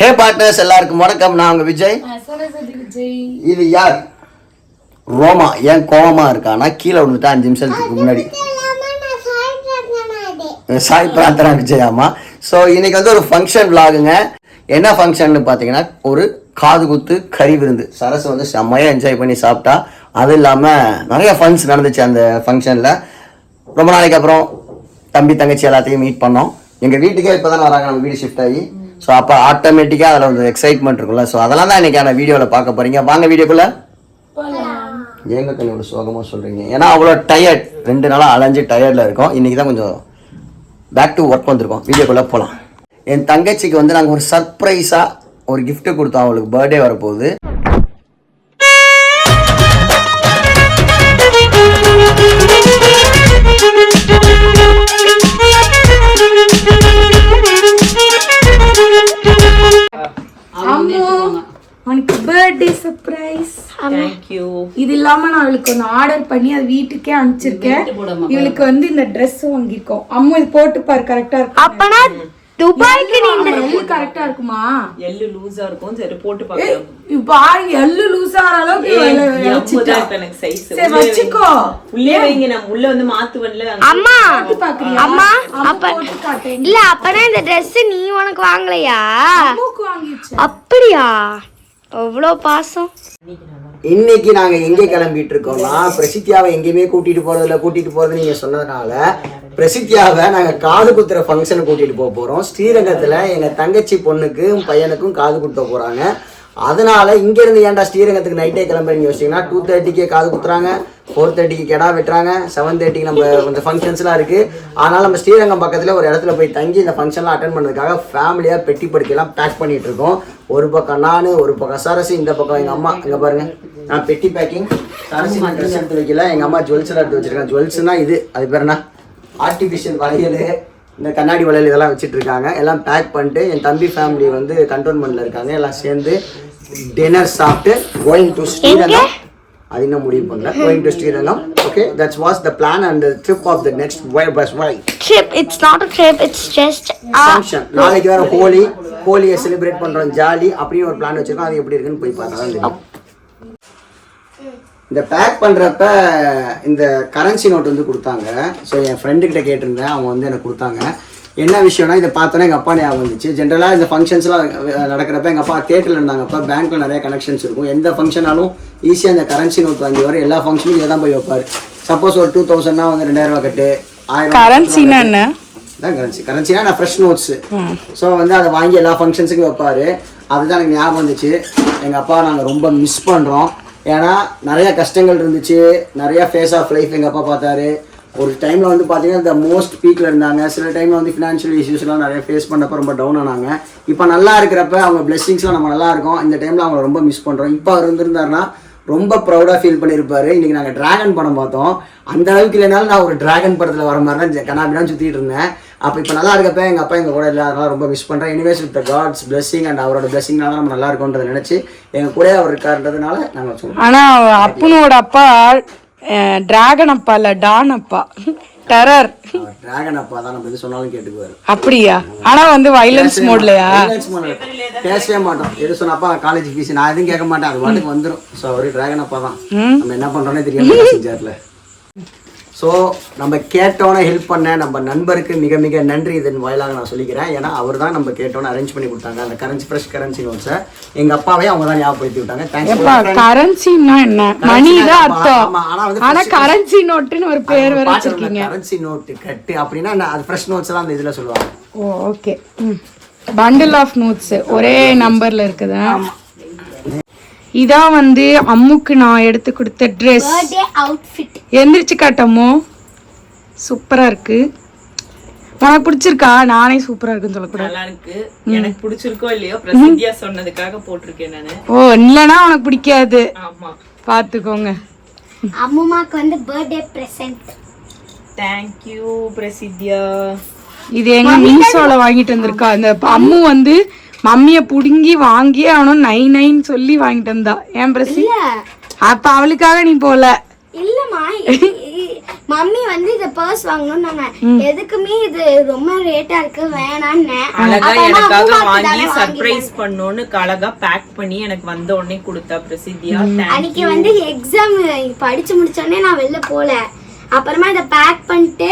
ஹே partners எல்லாருக்கும் வணக்கம். நான் உங்க விஜய். விஜய். இது யார்? ரோமா. ஏன் கோவமா இருக்கானா? கீழே விழுந்துட்டா அஞ்சு நிமிஷத்துக்கு முன்னாடி. சாய் பிரார்த்தனா விஜயாமா ஸோ இன்னைக்கு வந்து ஒரு ஃபங்க்ஷன் விலாகுங்க என்ன ஃபங்க்ஷன் பார்த்தீங்கன்னா ஒரு காது குத்து கறி விருந்து. சரஸ் வந்து செம்மையாக என்ஜாய் பண்ணி சாப்பிட்டா. அது இல்லாமல் நிறைய ஃபன்ஸ் நடந்துச்சு அந்த ஃபங்க்ஷனில் ரொம்ப நாளைக்கு அப்புறம் தம்பி தங்கச்சி எல்லாத்தையும் மீட் பண்ணோம். எங்கள் வீட்டுக்கே இப்போ தானே வராங்க. நம்ம வீடு ஷிஃப்ட் ஆகி. ஸோ அப்போ ஆட்டோமேட்டிக்காக அதில் ஒரு எக்ஸைட்மெண்ட் இருக்கும்ல. ஸோ அதெல்லாம் தான் இன்னைக்கான வீடியோவில் பார்க்க போகிறீங்க வாங்க வீடியோக்குள்ளே. ஏங்க கண்ணு இவ்வளோ சோகமாக சொல்கிறீங்க ஏன்னா அவ்வளோ டயர்ட் ரெண்டு நாளாக அலைஞ்சு டயர்டில் இருக்கோம். இன்றைக்கி தான் கொஞ்சம் பேக் டு ஒர்க் வந்திருக்கோம். வீடியோக்குள்ளே போகலாம் என் தங்கச்சிக்கு வந்து நாங்கள் ஒரு சர்ப்ரைஸாக ஒரு gift கொடுத்தோம். அவளுக்கு பர்த்டே வரப்போகுது. இது இல்லாம நான் அவளுக்கு ஒன்று ஆர்டர் பண்ணி அது வீட்டுக்கே அனுப்பிச்சிருக்கேன். இவளுக்கு வந்து இந்த Dress வாங்கியிருக்கோம் அம்மு இது போட்டு பாரு கரெக்டா இருக்கும் அப்பனா துபாய்க்கு நீ எல்லு கரெக்டா இருக்குமா? எள்ளு லூஸா இருக்கும். சரி போட்டு பார்க்கலாம் இப்ப பாரு எள்ளு லூஸ் ஆகிற அளவுக்கு வச்சுட்டா. எனக்கு சைஸ் சரி வச்சுக்கோ. உள்ளே வைங்க நான் உள்ள வந்து மாத்துவன்ல. அம்மா பாக்குறியா? அம்மா அப்ப இல்ல அப்பனா இந்த Dress நீ உனக்கு வாங்கலையா? அம்முக்கு வாங்கிடுச்சு அப்படியா? அவ்வளோ பாசம். இன்னைக்கு நாங்கள் எங்கே கிளம்பிட்டு இருக்கோம்னா பிரசித்தியாவை எங்கேயுமே கூட்டிகிட்டு போகிறதில்ல கூட்டிகிட்டு போகிறது நீங்கள் சொன்னதுனால பிரசித்தியாவை நாங்கள் காது குத்துற ஃபங்க்ஷனுக்கு கூட்டிகிட்டு போக போகிறோம் ஸ்ரீரங்கத்தில் எங்கள் தங்கச்சி பொண்ணுக்கும் பையனுக்கும் காது குத்த போகிறாங்க அதனால இங்கேருந்து ஏன்டா ஸ்ரீரங்கத்துக்கு நைட்டே கிளம்புறீங்க யோசிச்சிங்கன்னா டூ தேர்ட்டிக்கே காது குத்துறாங்க ஃபோர் தேர்ட்டிக்கு கெடா வெட்டுறாங்க செவன் தேர்ட்டிக்கு நம்ம கொஞ்சம் ஃபங்க்ஷன்ஸ்லாம் இருக்குது அதனால் நம்ம ஸ்ரீரங்கம் பக்கத்தில் ஒரு இடத்துல போய் தங்கி இந்த ஃபங்க்ஷன்லாம் அட்டன் பண்ணுறதுக்காக ஃபேமிலியாக பெட்டி படுக்கையெல்லாம் பேக் பண்ணிகிட்டு இருக்கோம். ஒரு பக்கம் நான் ஒரு பக்கம் சரசி இந்த பக்கம் எங்கள் அம்மா இங்கே பாருங்கள் நான் பெட்டி பேக்கிங் சரசி நான் ட்ரெஸ் எடுத்து வைக்கல எங்கள் அம்மா ஜுவல்ஸ்லாம் எடுத்து வச்சுருக்கேன் ஜுவல்ஸ்னால் இது அது பேர் என்ன? ஆர்டிஃபிஷியல் வளையல். இந்த கண்ணாடி வளையல் இதெல்லாம் வச்சுட்டு இருக்காங்க எல்லாம் பேக் பண்ணிட்டு என் தம்பி ஃபேமிலி வந்து கண்டோன்மெண்ட்டில் இருக்காங்க. எல்லாம் சேர்ந்து டின்னர் சாப்பிட்டு கோயிங் டு ஸ்ரீரங்கம் அது இன்னும் முடிவு பண்ணல going to Srirangam okay that's was the plan and trip of the next by bus by trip it's not a trip it's just function நாளைக்கு வேற ஹோலி. ஹோலியை செலிப்ரேட் பண்றோம் ஜாலி. அப்படின்னு ஒரு பிளான் வச்சிருக்கோம். அது எப்படி இருக்குன்னு போய் பார்த்தா தான் தெரியும் இந்த பேக் பண்ணுறப்ப இந்த கரன்சி நோட் வந்து கொடுத்தாங்க. ஸோ என் ஃப்ரெண்டு கிட்ட கேட்டிருந்தேன். அவங்க வந்து எனக்கு கொடுத்தாங்க. என்ன விஷயம்னா இதை பார்த்தோன்னே எங்கள் அப்பா ஞாபகம் வந்துச்சு. ஜென்ரலாக இந்த ஃபங்க்ஷன்ஸ்லாம் நடக்கிறப்ப எங்கள் அப்பா தேட்டரில் இருந்தாங்கப்போ பேங்க்கில் நிறைய கனெக்ஷன்ஸ் இருக்கும். எந்த ஃபங்க்ஷனாலும் ஈஸியாக அந்த கரன்சி நோட் வாங்கி வர எல்லா ஃபங்க்ஷனுக்கும் இதை தான் போய் வைப்பார். சப்போஸ் ஒரு டூ தௌசண்ட்னா வந்து ரெண்டாயிரம் கட்டு. ஆயிரம் என்ன? தான் கரன்சி கரன்சினா நான் ஃப்ரெஷ் நோட்ஸு ஸோ வந்து அதை வாங்கி எல்லா ஃபங்க்ஷன்ஸுக்கும் வைப்பார். அதுதான் எனக்கு ஞாபகம் வந்துச்சு. எங்கள் அப்பா நாங்கள் ரொம்ப மிஸ் பண்ணுறோம் ஏன்னா நிறையா கஷ்டங்கள் இருந்துச்சு. நிறையா ஃபேஸ் ஆஃப் லைஃப் எங்கள் அப்பா பார்த்தாரு. ஒரு டைமில் வந்து பார்த்தீங்கன்னா இந்த மோஸ்ட் பீக்கில் இருந்தாங்க. சில டைமில் வந்து ஃபினான்ஷியல் இஷ்யூஸ்லாம் நிறைய ஃபேஸ் பண்ணப்போ ரொம்ப டவுன் ஆனாங்க. இப்போ நல்லா இருக்கிறப்ப அவங்க பிளெஸிங்ஸ்லாம் நம்ம நல்லா இருக்கோம். இந்த டைமில் அவங்கள ரொம்ப மிஸ் பண்ணுறோம் இப்போ அவர் இருந்திருந்தாருன்னா ரொம்ப ப்ரௌடாக ஃபீல் பண்ணியிருப்பார் இன்றைக்கி நாங்கள் டிராகன் படம் பார்த்தோம். அந்த அளவுக்கு இல்லைனாலும் நான் ஒரு டிராகன் படத்தில் வர மாதிரி தான் கண்ணாபிடான்னு சுற்றிட்டு இருந்தேன். அப்போ இப்போ நல்லா இருக்கப்ப எங்கள் அப்பா எங்கள் கூட இல்லை அதனால ரொம்ப மிஸ் பண்ணுறேன் anyways with God's blessing and அவரோட பிளெஸிங்னால நம்ம நல்லா இருக்கோன்றதை நினச்சி எங்கள் கூட அவர் இருக்காருன்றதுனால நாங்கள் சொல்லுவோம் ஆனா அப்பனோட அப்பா டிராகன் அப்பா இல்ல டான் அப்பா. டெரர் டிராகன் அப்பா தான் நம்ம எது சொன்னாலும் கேட்டுக்குவார். அப்படியா? ஆனா வந்து வைலன்ஸ் மோட்லயா பேசவே மாட்டோம். எது சொன்னப்பா காலேஜ் ஃபீஸ் நான் எதுவும் கேட்க மாட்டேன். அது பாட்டுக்கு வந்துடும் ஸோ அவர் டிராகன் அப்பா தான். நம்ம என்ன பண்ணுறோன்னே தெரியாம செஞ்சார்ல? ஸோ நம்ம கேட்டோன்னே ஹெல்ப் பண்ண நம்ம நண்பருக்கு மிக மிக நன்றி இதன் வாயிலாக நான் சொல்லிக்கிறேன். ஏன்னா அவர் தான் நம்ம கேட்டோன்னே அரேஞ்ச் பண்ணி கொடுத்தாங்க. அந்த கரன்சி ஃப்ரெஷ் கரன்சி நோட்ஸை எங்கள் அப்பாவே அவங்க தான் ஞாபகப்படுத்தி விட்டாங்க. தேங்க்ஸ் கரன்சின்னா என்ன? மணி தான் அர்த்தம். ஆமா, ஆனா வந்து ஆனா கரன்சி நோட்டுன்னு ஒரு பேர் வேற வச்சிருக்கீங்க. கரன்சி நோட்டு கட்டு அப்படின்னா அது ஃப்ரெஷ் நோட்ஸ் தான் அந்த இதில் சொல்லுவாங்க. Oh okay bundle of notes ஒரே நம்பர்ல இருக்குதா? இதான் வந்து அம்முக்கு நான் எடுத்து கொடுத்த ட்ரெஸ் எந்திரிச்சு காட்டம்மோ சூப்பரா இருக்கு. உனக்கு பிடிச்சிருக்கா? நானே சூப்பரா இருக்குன்னு சொல்லக்கூடாது. நல்லா இருக்கு. எனக்கு பிடிச்சிருக்கோ இல்லையோ பிரசித்தியா சொன்னதுக்காக போட்டிருக்கேன் நானு. ஓ இல்லைன்னா உனக்கு பிடிக்காது. ஆமா. பாத்துக்கோங்க. அம்மாக்கு வந்து பர்த்டே பிரசன்ட் தேங்க்யூ பிரசித்தியா. இது எங்க மீஷோல வாங்கிட்டு வந்திருக்கா. இந்த அம்மு வந்து மம்மிய புடுங்கி வாங்கி அவனும் நை நைன்னு சொல்லி வாங்கிட்டு வந்தா. ஏன் பிரசி? அப்ப அவளுக்காக நீ போல. இல்லம்மா மம்மி வந்து இந்த பர்ஸ் வாங்கணும்னாங்க எதுக்குமே இது ரொம்ப ரேட்டா இருக்கு வேணான்னு. அழகா எனக்காக வாங்கி சர்ப்ரைஸ் பண்ணோன்னு அழகா பேக் பண்ணி எனக்கு வந்த உடனே கொடுத்தா பிரசித்தியா அன்னைக்கு வந்து எக்ஸாம் படிச்சு முடிச்ச உடனே நான் வெளில போல. அப்புறமா இதை பேக் பண்ணிட்டு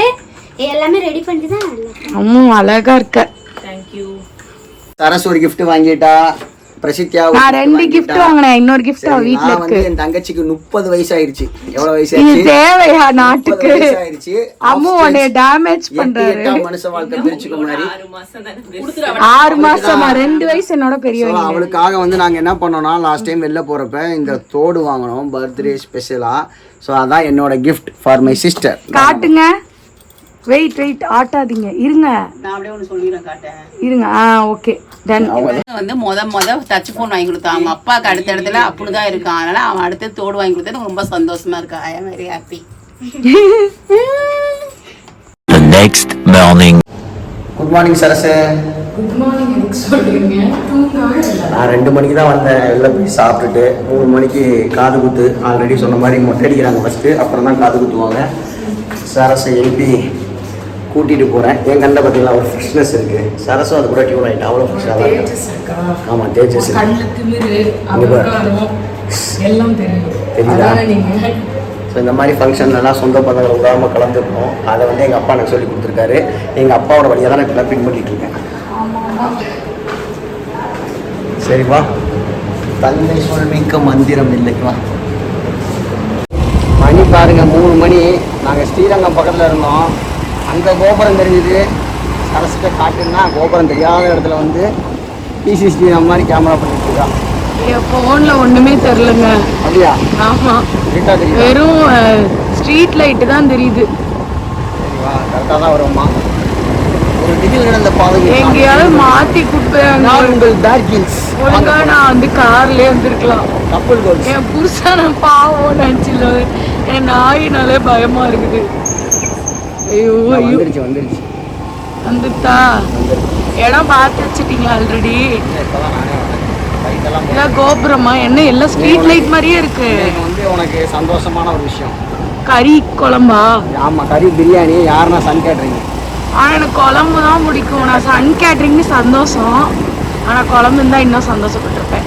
எல்லாமே ரெடி பண்ணிட்டு தான் அழகா இருக்க. தேங்க்யூ சரஸ் ஒரு gift வாங்கிட்டா பிரசித்தியா நான் ரெண்டு. கிஃப்ட் வாங்கினேன். இன்னொரு கிஃப்ட் சரி, வீட்ல இருக்கு. என் தங்கச்சிக்கு முப்பது வயசு ஆயிருச்சு எவ்வளவு வயசு இது ஆயிடுச்சு தேவையா நாட்டுக்கு? ஆயிருச்சு அம்மு உன்னைய டேமேஜ் பண்றாரு. மனுஷ வாழ்க்கை பிரிச்சுக்க மாதிரி. ஆறு மாசம் ரெண்டு வயசு என்னோட பெரியவங்க அவளுக்காக வந்து நாங்க என்ன பண்ணோம்னா லாஸ்ட் டைம் வெளில போறப்ப இந்த தோடு வாங்கினோம் பர்த்டே ஸ்பெஷலா ஸோ அதான் என்னோட கிஃப்ட் ஃபார் மை சிஸ்டர் காட்டுங்க. வெயிட் வெயிட் ஆட்டாதீங்க. இருங்க. நான் அப்படியே ஒன்று சொல்லிடுறேன் காட்டேன். இருங்க. ஆ ஓகே டன் வந்து முத முத டச் ஃபோன் வாங்கி கொடுத்தான் அவங்க அப்பாவுக்கு அடுத்த இடத்துல அப்படிதான் இருக்கான். அதனால அவன் அடுத்து தோடு வாங்கி கொடுத்தது எனக்கு ரொம்ப சந்தோஷமா இருக்கு? I am very happy The next morning. Good morning Sarasu நான் ரெண்டு மணிக்கு தான் வந்தேன். வெளில போய் சாப்பிட்டுட்டு மூணு மணிக்கு காது குத்து. ஆல்ரெடி சொன்ன மாதிரி மொட்டை அடிக்கிறாங்க ஃபஸ்ட்டு அப்புறம் தான் காது குத்துவாங்க. சரசை எழுப்பி கூட்டிகிட்டு போகிறேன் என் கண்ணில் பார்த்தீங்களா ஒரு ஃப்ரெஷ்னஸ் இருக்குது சரசும் அது கூட டியூன் ஆகிட்டு அவ்வளோ ஃப்ரெஷ்ஷாக தான் ஆமாம் தேஜஸ் எல்லாம் தெரியுதா? ஸோ இந்த மாதிரி ஃபங்க்ஷன்லாம் சொந்த பந்தங்களை விடாமல் கலந்துருக்கோம் அதை வந்து எங்கள் அப்பா எனக்கு சொல்லி கொடுத்துருக்காரு. எங்கள் அப்பாவோட வழியாக தான் நான் பின்பற்றிட்டு இருக்கேன். சரி வா தந்தை சொல்மிக்க மந்திரம் இல்லை. வா. மணி பாருங்க மூணு மணி. நாங்கள் ஸ்ரீரங்கம் பக்கத்தில் இருந்தோம். அங்கே கோபுரம் தெரிஞ்சுது சரஸ்கிட்ட காட்டுன்னா கோபுரம் தெரியாத இடத்துல வந்து பிசிசிடி நம்ம மாதிரி கேமரா பண்ணிட்டு இருக்கா என் போன்ல ஒண்ணுமே தெரியலங்க. அப்படியா? ஆமா. கரெக்டாக தெரியுதா? வெறும் ஸ்ட்ரீட் லைட் தான் தெரியுது. சரிவா கரெக்டாக தான் வரும்மா ஒரு திடீர் நடந்த பாதை எங்கேயாவது மாத்தி கொடுப்பாங்க நான் உங்கள் டார்கின்ஸ் ஒழுங்கா நான் வந்து கார்லயே வந்திருக்கலாம். கப்பல் என் புருஷன பாவம் நினைச்சில என் நாயினாலே பயமா இருக்குது. ஐயோ வந்துருச்சு வந்துருச்சு. வந்துட்டா? இடம் பார்த்து வச்சிட்டீங்களா ஆல்ரெடி இதான் கோபுரமா? என்ன எல்லாம் ஸ்ட்ரீட் லைட் மாதிரியே இருக்கு. வந்து உனக்கு சந்தோஷமான ஒரு விஷயம். கறி குழம்பா? ஆமாம் கறி பிரியாணி. யாருன்னா சன் கேட்றீங்க ஆனா எனக்கு குழம்பு தான் பிடிக்கும். நான் சன் கேட்ரிங்னு சந்தோஷம். ஆனா குழம்பு இருந்தா இன்னும் சந்தோஷப்பட்டிருப்பேன்.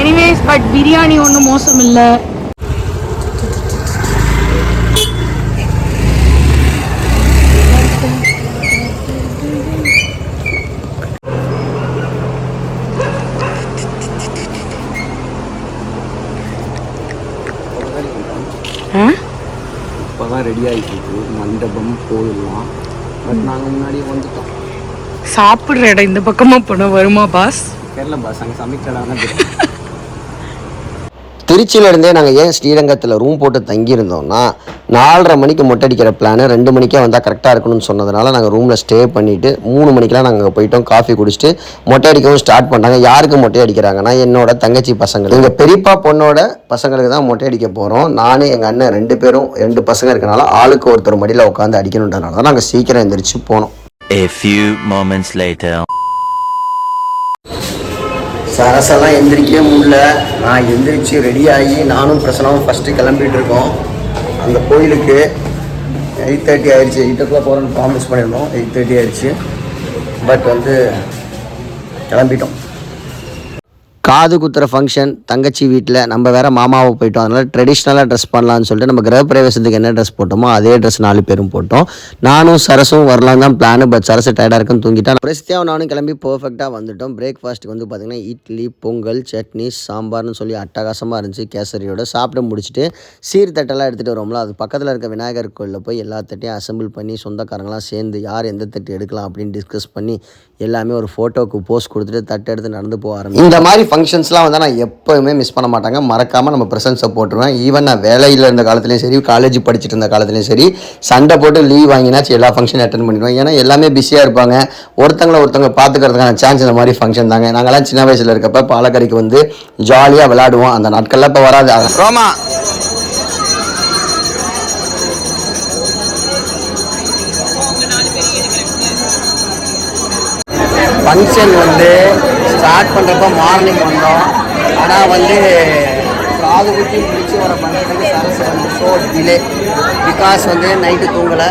எனிவேஸ் பட் பிரியாணி ஒன்றும் மோசம் இல்லை. தான் ரெடி ஆகிட்டு மண்டபம் கோயில்லாம் பட் நாங்கள் முன்னாடியே வந்துட்டோம். சாப்பிடுற இடம் இந்த பக்கமா போனா வருமா பாஸ் கேரளா பாஸ் அங்கே சமைக்கலாம் திருச்சியிலேருந்தே நாங்கள் ஏன் ஸ்ரீரங்கத்தில் ரூம் போட்டு தங்கியிருந்தோம்னா நாலரை மணிக்கு மொட்டை அடிக்கிற ரெண்டு மணிக்கே வந்தால் கரெக்டாக இருக்கணும்னு சொன்னதுனால நாங்கள் ரூமில் ஸ்டே பண்ணிவிட்டு மூணு மணிக்கெலாம் நாங்கள் போயிட்டோம் காஃபி குடிச்சிட்டு மொட்டை அடிக்கவும் ஸ்டார்ட் பண்ணாங்க யாருக்கு மொட்டை அடிக்கிறாங்கன்னா என்னோட தங்கச்சி பசங்கள் எங்கள் பெரியப்பா பொண்ணோட பசங்களுக்கு தான் மொட்டை அடிக்க போகிறோம் நானும் எங்கள் அண்ணன் ரெண்டு பேரும் ரெண்டு பசங்க இருக்கனால ஆளுக்கு ஒருத்தர் மடியில் உட்காந்து அடிக்கணுன்றனால தான் நாங்கள் சீக்கிரம் எந்திரிச்சு போனோம். A few moments later. சரசெல்லாம் எந்திரிக்கவே முடியல. நான் எந்திரிச்சு ரெடி ஆகி நானும் பிரசனாவும் ஃபஸ்ட்டு கிளம்பிட்டு இருக்கோம். அந்த கோயிலுக்கு எயிட் தேர்ட்டி ஆயிடுச்சு எயிட் ஓ கிளாக் போகிறோன்னு ப்ராமிஸ் பண்ணியிருந்தோம் எயிட் தேர்ட்டி ஆயிடுச்சு பட் வந்து கிளம்பிட்டோம். காது குத்துற ஃபங்க்ஷன் தங்கச்சி வீட்டில் நம்ம வேற மாமாவை போயிட்டோம். அதனால் ட்ரெடிஷ்னலாக ட்ரெஸ் பண்ணலாம்னு சொல்லிட்டு நம்ம கிரகப்பிரவேசத்துக்கு என்ன ட்ரெஸ் போட்டோமோ அதே ட்ரெஸ் நாலு பேரும் போட்டோம். நானும் சரசும் வரலாம் தான் பிளானு பட் சரசு டயர்டாக இருக்குன்னு தூங்கிட்டா பிரஸ்தியாவும் நானும் கிளம்பி பர்ஃபெக்டாக வந்துட்டோம். பிரேக்ஃபாஸ்ட்டுக்கு வந்து பார்த்திங்கன்னா இட்லி பொங்கல் சட்னி சாம்பார்னு சொல்லி அட்டகாசமாக இருந்துச்சு கேசரியோட. சாப்பிட்டு முடிச்சுட்டு சீர்தட்டெல்லாம் எடுத்துகிட்டு வரோம்ல அது பக்கத்தில் இருக்க விநாயகர் கோயிலில் போய் எல்லா தட்டையும் அசெம்பிள் பண்ணி சொந்தக்காரங்களாம் சேர்ந்து யார் எந்த தட்டு எடுக்கலாம் அப்படின்னு டிஸ்கஸ் பண்ணி எல்லாமே ஒரு ஃபோட்டோக்கு போஸ்ட் கொடுத்துட்டு தட்டு எடுத்து நடந்து போக ஆரம்பிச்சு இந்த மாதிரி ஃபங்க்ஷன்ஸ்லாம் வந்து நான் எப்போவுமே மிஸ் பண்ண மாட்டாங்க. மறக்காமல் நம்ம ப்ரெசன்ஸை போட்டுருவேன். ஈவன் நான் வேலையில் இருந்த காலத்துலேயும் சரி காலேஜ் படிச்சுட்டு இருந்த காலத்துலேயும் சரி சண்டை போட்டு லீவ் வாங்கினாச்சு எல்லா ஃபங்க்ஷனும் அட்டன் பண்ணிடுவேன். ஏன்னா எல்லாமே பிஸியாக இருப்பாங்க. ஒருத்தங்கள ஒருத்தவங்க பார்த்துக்கிறதுக்கான சான்ஸ் இந்த மாதிரி ஃபங்க்ஷன் தாங்க. நாங்கள்லாம் சின்ன வயசில் இருக்கப்ப பாலக்கரைக்கு வந்து ஜாலியாக விளையாடுவோம். அந்த நாட்கள்லாம் இப்போ வராது. ரோமா! ஃபங்க்ஷன் வந்து ஸ்டார்ட் பண்ணுறப்ப மார்னிங் வந்தோம். ஆனால் வந்து காது குத்தி முடிச்சு வர பண்ணுறதுக்கு சரஸ் வந்து ஸோ டிலே பிகாஸ் வந்து நைட்டு தூங்கலை.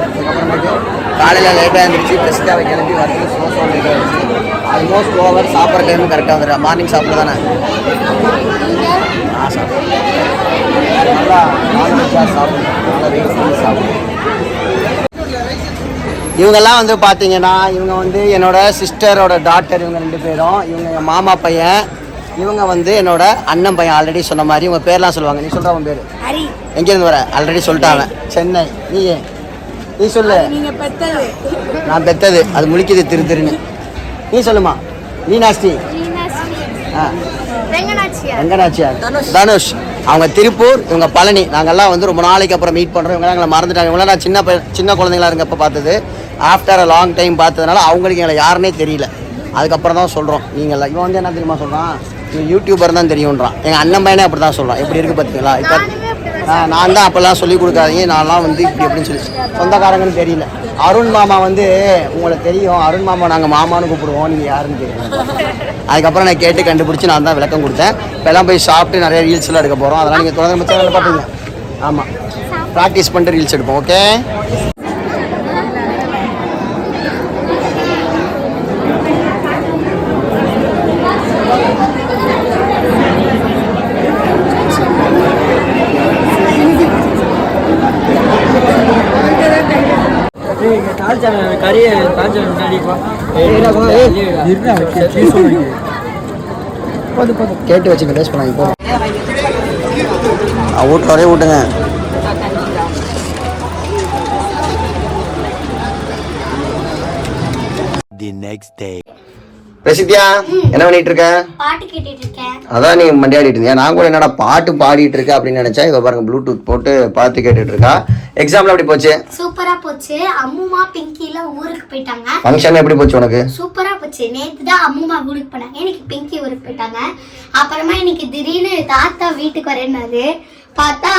அதுக்கப்புறமேட்டு காலையில் லேட்டாக இருந்துச்சு பெஸ்ட்டாக கிளம்பி வரது ஸோ ஸோ லேட்டாக இருந்துச்சு. ஆல்மோஸ்ட் ஓவர் சாப்பிட்ற டைம் கரெக்டாக வந்துடும் மார்னிங் சாப்பிட தானே? ஆ சாப்பிடுவேன் நல்லா நான்வெஜ்ஜாக சாப்பிடுவேன் நல்லா வெயிட் பண்ணி சாப்பிடுவேன் இவங்கெல்லாம் வந்து பார்த்தீங்கன்னா இவங்க வந்து என்னோட சிஸ்டரோட டாட்டர் இவங்க ரெண்டு பேரும். இவங்க என் மாமா பையன் இவங்க வந்து என்னோட அண்ணன் பையன். ஆல்ரெடி சொன்ன மாதிரி இவங்க பேர்லாம் சொல்லுவாங்க. நீ சொல்கிறவன் பேர்? ஹரி. எங்கேருந்து வர? ஆல்ரெடி சொல்லிட்டாங்க சென்னை. நீ ஏன்? நீ சொல்லு. நான் பெத்தது. அது முழிக்குது திரு திருன்னு. நீ சொல்லுமா. நீ நாஸ்தி ஆ. ரெங்கநாச்சியா ரங்கநாச்சியார் தனுஷ். அவங்க திருப்பூர் இவங்க பழனி. நாங்கெல்லாம் வந்து ரொம்ப நாளைக்கு அப்புறம் மீட் பண்ணுறோம் இவங்களாம் எங்களை மறந்துட்டாங்க. இவங்களாம் நான் சின்ன சின்ன குழந்தைங்களா இருக்கப்போ பார்த்தது. ஆஃப்டர் அ லாங் டைம் பார்த்ததுனால அவங்களுக்கு எங்களை யாருன்னே தெரியல. அதுக்கப்புறம் தான் சொல்கிறோம் நீங்கள் இவன் வந்து என்ன தெரியுமா சொல்கிறான் இவன் யூடியூபர் தான் தெரியுன்றான் எங்கள் அண்ணன் பையனே அப்படி தான் சொல்கிறான் எப்படி இருக்குது பார்த்தீங்களா இப்போ நான் தான் அப்போல்லாம் சொல்லி கொடுக்காதீங்க. நான்லாம் வந்து இப்படி எப்படின்னு சொல்லி. சொந்தக்காரங்கன்னு தெரியல. அருண் மாமா வந்து உங்களுக்கு தெரியும் அருண் மாமா நாங்கள் மாமான்னு கூப்பிடுவோம். நீங்கள் யாருன்னு தெரியும் அதுக்கப்புறம் நான் கேட்டு கண்டுபிடிச்சி நான் தான் விளக்கம் கொடுத்தேன். இப்போல்லாம் போய் சாப்பிட்டு நிறைய ரீல்ஸ்லாம் எடுக்க போகிறோம் அதெல்லாம் நீங்கள் தொடர்ந்து நம்ம ஆமாம் ப்ராக்டிஸ் பண்ணிட்டு ரீல்ஸ் எடுப்போம் ஓகே கேட்டு வச்சுங்க டேஸ்ட் பண்ணாங்க இப்போ வீட்டில் வரையே விட்டுங்க The next day. பிரசித்தியா என்ன பண்ணிட்டு இருக்க பாட்டு கேட்டுட்டு இருக்கேன் அதான் நீ மண்டியாடிட்டு இருந்தியா? நான் கூட என்னடா பாட்டு பாடிட்டு இருக்க அப்படின்னு நினைச்சா இவ பாருங்க ப்ளூடூத் போட்டு பாட்டு கேட்டுட்டு இருக்கா எக்ஸாம்ல எப்படி போச்சு? சூப்பரா போச்சு. அம்முமா பிங்கில ஊருக்கு போயிட்டாங்க. ஃபங்க்ஷன் எப்படி போச்சு உனக்கு? சூப்பரா போச்சு. நேத்து தான் அம்முமா ஊருக்கு போனாங்க. இன்னைக்கு பிங்கி ஊருக்கு போயிட்டாங்க. அப்புறமா இன்னைக்கு திடீர்னு தாத்தா வீட்டுக்கு வரேன்னாரு. பார்த்தா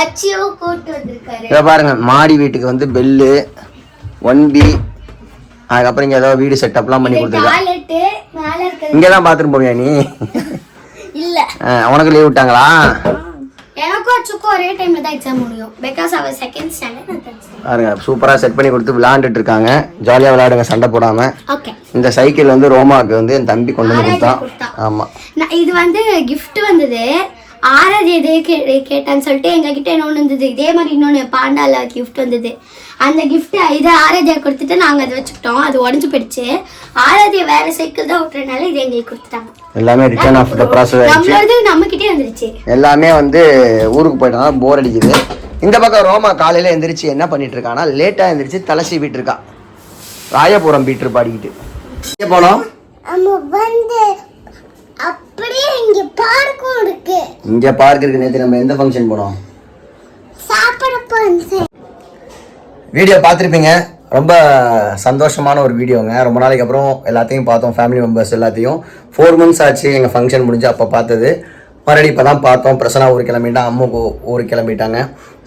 அச்சியோ கூட்டு வந்திருக்காரு. இதை பாருங்க மாடி வீட்டுக்கு வந்து பெல்லு ஒன் பி அதுக்கப்புறம் இங்கே ஏதோ வீடு செட்டப்லாம் பண்ணி கொடுத்துருக்கா. டாய்லெட்டு மேல இருக்கிறது இங்கே தான் பாத்ரூம் போவியா நீ? இல்ல. உனக்கு லீவ் விட்டாங்களா? எனக்கும் அச்சுக்கும் ஒரே டைம்ல தான் எக்ஸாம் முடியும். பிகாஸ் அவர் செகண்ட் ஸ்டாண்டர்ட் நான் தேர்ட் ஸ்டாண்டர்ட் பாருங்க சூப்பராக செட் பண்ணி கொடுத்து விளையாண்டுட்டு இருக்காங்க. ஜாலியாக விளையாடுங்க சண்டை போடாமல் ஓகே இந்த சைக்கிள் வந்து ரோமாவுக்கு வந்து என் தம்பி கொண்டு வந்து கொடுத்தான். நான் இது வந்து gift வந்தது. ஆறாவது எது கே கேட்டான்னு சொல்லிட்டு எங்ககிட்ட இன்னொன்று இருந்தது. இதே மாதிரி இன்னொன்று பாண்டால gift வந்தது. அந்த gift இதை ஆராதியா கொடுத்துட்டு நாங்கள் அதை வச்சுக்கிட்டோம். அது உடஞ்சு போயிடுச்சு. ஆராதியா வேற சைக்கிள் தான் விட்டுறதுனால இது எங்களுக்கு கொடுத்துட்டாங்க. எல்லாமே ரிட்டர்ன் ஆஃப் த ப்ராசஸ் ஆயிடுச்சு. நம்மளோடது நம்மக்கிட்டே வந்துருச்சு. எல்லாமே வந்து ஊருக்கு போயிட்டனால போர் அடிக்குது. இந்த பக்கம் ரோமா காலையில் எந்திரிச்சு என்ன பண்ணிட்டு இருக்கானா லேட்டாக எந்திரிச்சு தலை சீவிட்டு இருக்கா. ராயபுரம் பீட்ரு பாடிக்கிட்டு. போனோம்? வந்து அப்படியே இங்க பார்க்கும் இருக்கு. இங்கே பார்க் இருக்கு நேற்று நம்ம எந்த ஃபங்க்ஷன் போனோம்? சாப்பிட போச்சு வீடியோ பார்த்துருப்பீங்க. ரொம்ப சந்தோஷமான ஒரு வீடியோங்க. ரொம்ப நாளைக்கு அப்புறம் எல்லாத்தையும் பார்த்தோம். ஃபேமிலி மெம்பர்ஸ் எல்லாத்தையும். ஃபோர் மந்த்ஸ் ஆச்சு எங்கள் ஃபங்க்ஷன் முடிஞ்சு அப்போ பார்த்தது. மறுபடியும் இப்போ தான் பார்த்தோம். பிரசனா ஒரு கிளம்பிட்டா அம்முக்கு ஒரு கிளம்பிட்டாங்க.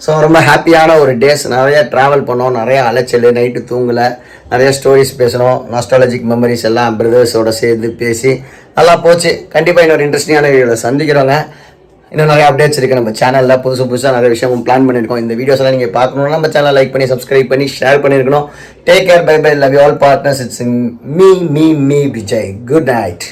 ஸோ ரொம்ப ஹாப்பியான ஒரு டேஸ் நிறைய ட்ராவல் பண்ணோம். நிறைய அலைச்சல். நைட்டு தூங்கலை. நிறைய ஸ்டோரிஸ் பேசணும் நாஸ்ட்ராலஜிக் மெமரிஸ் எல்லாம் பிரதர்ஸோடு சேர்ந்து பேசி நல்லா போச்சு. கண்டிப்பாக இன்னொரு இன்ட்ரெஸ்டிங்கான வீடியோவில் சந்திக்கிறோங்க. இன்னும் நிறைய அப்டேட்ஸ் இருக்குது நம்ம சேனலில் புதுசு புதுசாக நிறைய விஷயம் பிளான் பண்ணியிருக்கோம். இந்த வீடியோஸ் எல்லாம் நீங்கள் பார்க்கணும்னா நம்ம சேனல் லைக் பண்ணி சப்ஸ்கிரைப் பண்ணி ஷேர் பண்ணியிருக்கணும். Take care bye bye love you all partners it's me me me Vijay good night